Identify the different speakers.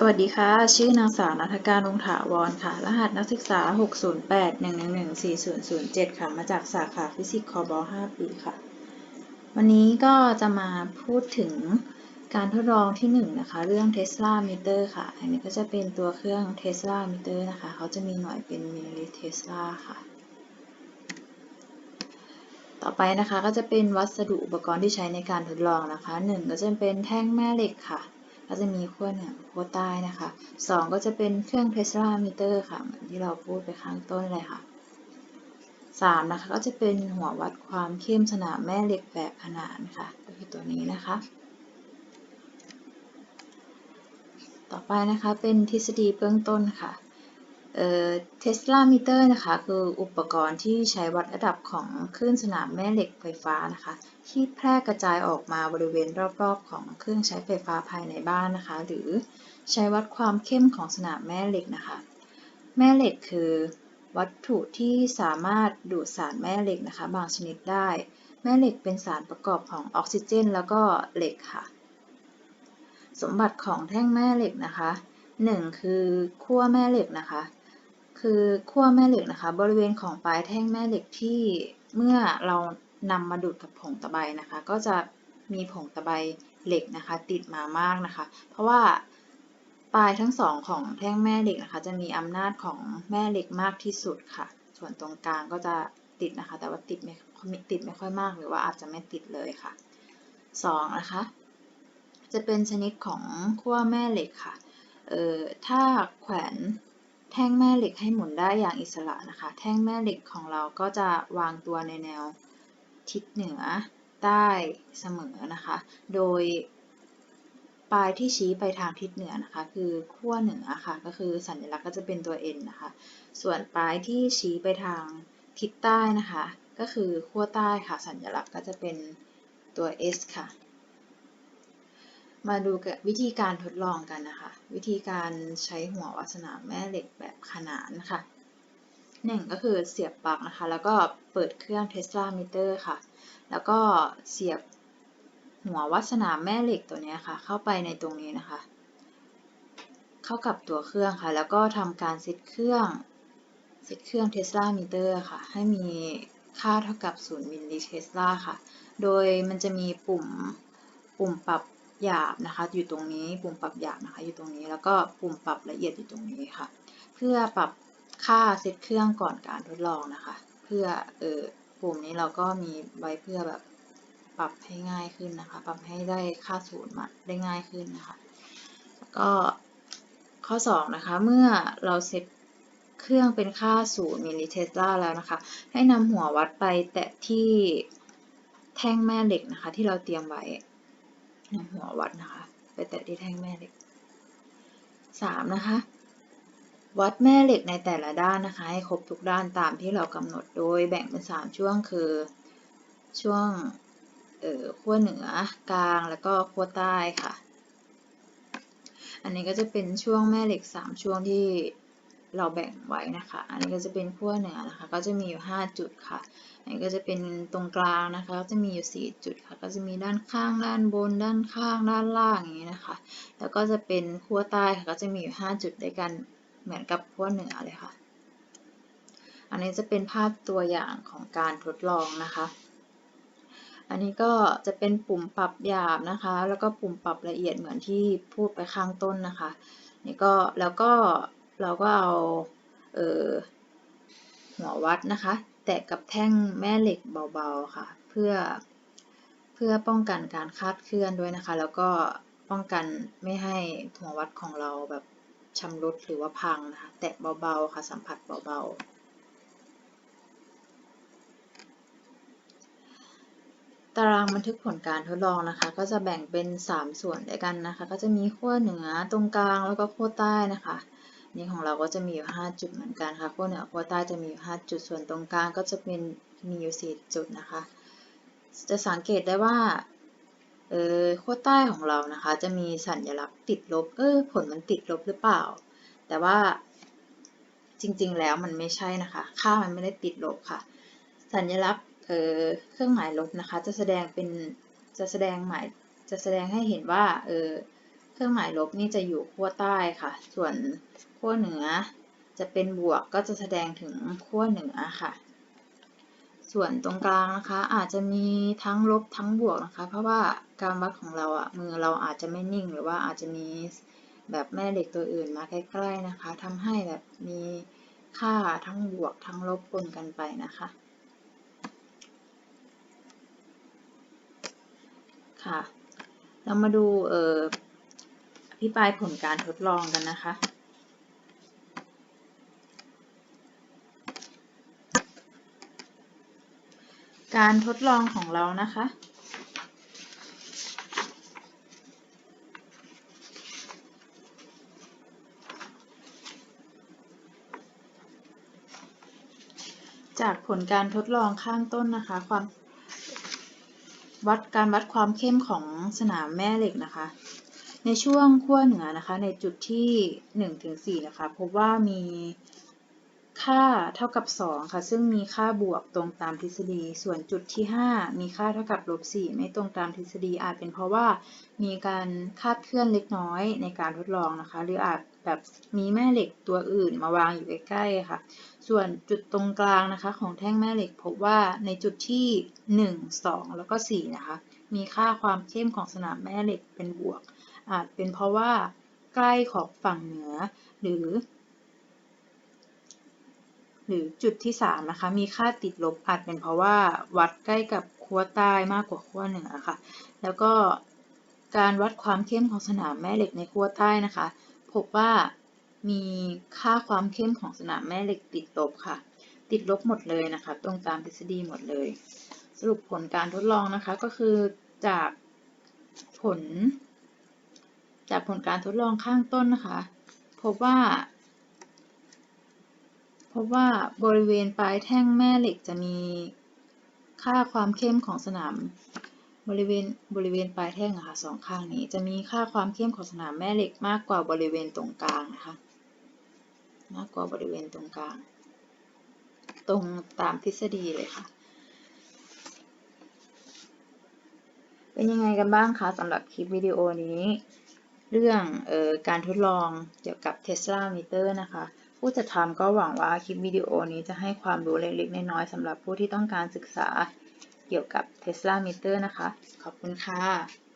Speaker 1: สวัสดีค่ะ ชื่อนางสาวนัฐการวงถาวรค่ะ รหัสนักศึกษา 608-111-4007 ค่ะ มาจากสาขาฟิสิกส์คอบอ5ปีค่ะ วันนี้ก็จะมาพูดถึงการทดลองที่ 1 นะคะ เรื่อง Tesla meter ค่ะ อันนี้ก็จะเป็นตัวเครื่อง Tesla meter นะคะ เขาจะมีหน่วยเป็นมิลลิเทสลาค่ะ ต่อไปนะคะก็จะเป็นวัสดุอุปกรณ์ที่ใช้ในการทดลองนะคะ 1 ก็จะเป็นแท่งแม่เหล็กค่ะ ก็จะมีขั้วเหนือขั้วใต้นะคะ2ก็จะเป็นเครื่องเทสลามิเตอร์ค่ะเหมือนที่เราพูดไปข้างต้นเลยค่ะ3นะคะก็จะเป็นหัววัดความเข้มสนามแม่เหล็กแบบขนานค่ะก็คือตัวนี้นะคะ ต่อไปนะคะเป็นทฤษฎีเบื้องต้นค่ะ เทสลามิเตอร์นะคะคืออุปกรณ์ที่ใช้วัดระดับของคลื่นสนามแม่เหล็กไฟฟ้านะคะ ที่แพร่กระจายออกมาบริเวณรอบๆ ของเครื่องใช้ไฟฟ้าภายในบ้านนะคะ หรือใช้วัดความเข้มของสนามแม่เหล็กนะคะ แม่เหล็กคือวัตถุที่สามารถดูดสารแม่เหล็กนะคะ บางชนิดได้ แม่เหล็กเป็นสารประกอบของออกซิเจน แล้วก็เหล็กค่ะ สมบัติของแท่งแม่เหล็กนะคะ 1 คือขั้วแม่เหล็กนะคะ คือขั้วแม่เหล็กนะคะ บริเวณของปลายแท่งแม่เหล็กที่เมื่อเรานำมาดูดกับผงตะไบนะคะ ก็จะมีผงตะไบเหล็กนะคะ ติดมามากนะคะ เพราะว่าปลายทั้งสองของแท่งแม่เหล็กนะคะ จะมีอำนาจของแม่เหล็กมากที่สุดค่ะ ส่วนตรงกลางก็จะติดนะคะ แต่ว่าติดไม่ติดไม่ค่อยมากหรือว่าอาจจะไม่ติดเลยค่ะ 2 นะคะ จะเป็นชนิดของขั้วแม่เหล็กค่ะ เอ่อถ้าแขวน ท่งแม่เหล็กให้หมุนได้อย่างอิสระนะคะ แท่งแม่เหล็กของเราก็จะวางตัวในแนวทิศเหนือใต้เสมอนะคะ โดยปลายที่ชี้ไปทางทิศเหนือนะคะ คือขั้วเหนือค่ะ ก็คือสัญลักษณ์ก็จะเป็นตัว N นะคะ ส่วนปลายที่ชี้ไปทางทิศใต้นะคะ ก็คือขั้วใต้ค่ะ สัญลักษณ์ก็จะเป็นตัว S ค่ะ มาดูวิธีการทดลองกันนะคะ วิธีการใช้หัววัสนาแม่เหล็กแบบขนานค่ะหนึ่งก็คือเสียบปลั๊กนะคะ แล้วก็เปิดเครื่องเทสลามิเตอร์ค่ะ แล้วก็เสียบหัววัสนาแม่เหล็กตัวนี้ค่ะ เข้าไปในตรงนี้นะคะ เข้ากับตัวเครื่องค่ะ แล้วก็ทำการเซตเครื่องเซตเครื่องเทสลามิเตอร์ค่ะ ให้มีค่าเท่ากับ 0มิลลิเทสลาค่ะ โดยมันจะมีปุ่มปุ่มปรับ หยาบนะคะ อยู่ตรงนี้ปุ่มปรับหยาบนะคะ อยู่ตรงนี้แล้วก็ปุ่มปรับละเอียดอยู่ตรงนี้ค่ะ เพื่อปรับค่าเซตเครื่องก่อนการทดลองนะคะ เพื่อเออปุ่มนี้เราก็มีไว้เพื่อแบบปรับให้ง่ายขึ้นนะคะ ปรับให้ได้ค่าศูนย์มาได้ง่ายขึ้นนะคะแล้วก็ข้อ 2 นะคะ เมื่อเราเซตเครื่องเป็นค่าศูนย์มิลลิเทสลาแล้วนะคะ ให้นำหัววัดไปแตะที่แท่งแม่เหล็กนะคะ ที่เราเตรียมไว้ หัววัดนะคะ ไปแตะที่แท่งแม่เหล็ก 3. นะคะ วัดแม่เหล็กในแต่ละด้านนะคะ ให้ครบทุกด้านตามที่เรากำหนดโดยแบ่งเป็น 3 ช่วงคือ ช่วงเอ่อขั้วเหนือกลางแล้วก็ขั้วใต้ค่ะ อันนี้ก็จะเป็นช่วงแม่เหล็ก 3 ช่วงที่ เราแบ่งไว้นะคะ อันนี้ก็จะเป็นขั้วเหนือนะคะ ก็จะมีอยู่ 5 จุดค่ะ อันนี้ก็จะเป็นตรงกลางนะคะ ก็จะมีอยู่ 4 จุดค่ะ ก็จะมีด้านข้าง ด้านบน ด้านข้าง ด้านล่างอย่างนี้นะคะ แล้วก็จะเป็นขั้วใต้ค่ะ ก็จะมีอยู่ 5 จุดด้วยกันเหมือนกับขั้วเหนือเลยค่ะ อันนี้จะเป็นภาพตัวอย่างของการทดลองนะคะอันนี้ก็จะเป็นปุ่มปรับหยาบนะคะ แล้วก็ปุ่มปรับละเอียดเหมือนที่พูดไปข้างต้นนะคะ นี่ก็แล้วก็ เราก็เอาเออหัววัดนะคะ แตะกับแท่งแม่เหล็กเบาๆค่ะ เพื่อเพื่อป้องกันการคาดเคลื่อนด้วยนะคะ แล้วก็ป้องกันไม่ให้หัววัดของเราแบบชำรุดหรือว่าพังนะคะ แตะเบาๆค่ะ สัมผัสเบาๆตารางบันทึกผลการทดลองนะคะ ก็จะแบ่งเป็น 3 ส่วนด้วยกันนะคะ ก็จะมีขั้วเหนือตรงกลางแล้วก็ขั้วใต้นะคะ นี่ของเราก็จะมีอยู่ 5 จุดเหมือนกันค่ะขั้วเหนือขั้วใต้จะมีอยู่ 5 จุดส่วนตรงกลางก็จะเป็นมีอยู่ 4 จุดนะคะ จะสังเกตได้ว่าเออขั้วใต้ของเรานะคะ จะมีสัญลักษณ์ติดลบเออผลมันติดลบหรือเปล่า แต่ว่าจริงๆแล้วมันไม่ใช่นะคะ ค่ามันไม่ได้ติดลบค่ะ สัญลักษณ์เออเครื่องหมายลบนะคะ จะแสดงเป็นจะแสดงหมายจะแสดงให้เห็นว่าเออ เครื่องหมายลบนี่จะอยู่ขั้วใต้ค่ะ ส่วนขั้วเหนือจะเป็นบวกก็จะแสดงถึงขั้วเหนือค่ะ ส่วนตรงกลางนะคะอาจจะมีทั้งลบทั้งบวกนะคะ เพราะว่าการวัดของเราอะมือเราอาจจะไม่นิ่ง หรือว่าอาจจะมีแบบแม่เหล็กตัวอื่นมาใกล้ๆนะคะทำให้แบบมีค่าทั้งบวกทั้งลบปนกันไปนะคะค่ะ เรามาดูเอ่อ อภิปรายผลการทดลองกันนะคะ การทดลองของเรานะคะ จากผลการทดลองข้างต้นนะคะ ความวัดการวัดความเข้มของสนามแม่เหล็กนะคะ ในช่วงขั้วเหนือนะคะ ในจุดที่1ถึง4นะคะ พบว่ามีค่าเท่ากับ 2 ค่ะ ซึ่งมีค่าบวกตรงตามทฤษฎี ส่วนจุดที่ 5 มีค่าเท่ากับลบ 4 ไม่ตรงตามทฤษฎี อาจเป็นเพราะว่ามีการคาดเคลื่อนเล็กน้อยในการทดลองนะคะ หรืออาจแบบมีแม่เหล็กตัวอื่นมาวางอยู่ใกล้ๆค่ะ ส่วนจุดตรงกลางนะคะ ของแท่งแม่เหล็กพบว่าในจุดที่ 1 2 แล้วก็ 4 นะคะ มีค่าความเข้มของสนามแม่เหล็กเป็นบวก อาจเป็นเพราะว่า ใกล้ขอบฝั่งเหนือ หรือ หรือจุดที่ 3 นะคะ มีค่าติดลบอาจเป็นเพราะว่า วัดใกล้กับขั้วใต้มากกว่าขั้วเหนือค่ะ แล้วก็การวัดความเข้มของสนามแม่เหล็กในขั้วใต้นะคะ พบว่ามีค่าความเข้มของสนามแม่เหล็กติดลบค่ะ ติดลบหมดเลยนะคะ ตรงตามทฤษฎีหมดเลย สรุปผลการทดลองนะคะก็คือจากผล จากผลการทดลองข้างต้นนะคะ พบว่า พบว่าบริเวณปลายแท่งแม่เหล็กจะมีค่าความเข้มของสนามบริเวณบริเวณปลายแท่งอะค่ะสองข้างนี้จะมีค่าความเข้มของสนามแม่เหล็กมากกว่าบริเวณตรงกลางนะคะ มากกว่าบริเวณตรงกลาง ตรงตามทฤษฎีเลยค่ะ เป็นยังไงกันบ้างคะสำหรับคลิปวิดีโอนี้ เรื่องออการทดลองเกี่ยวกับ Tesla Meter นะคะ ผู้จัดทำก็หวังว่าคลิปวิดีโอนี้จะให้ความรู้เล็ก ๆ น้อยๆสำหรับผู้ที่ต้องการศึกษาเกี่ยวกับ Tesla Meter นะคะ ขอบคุณค่ะ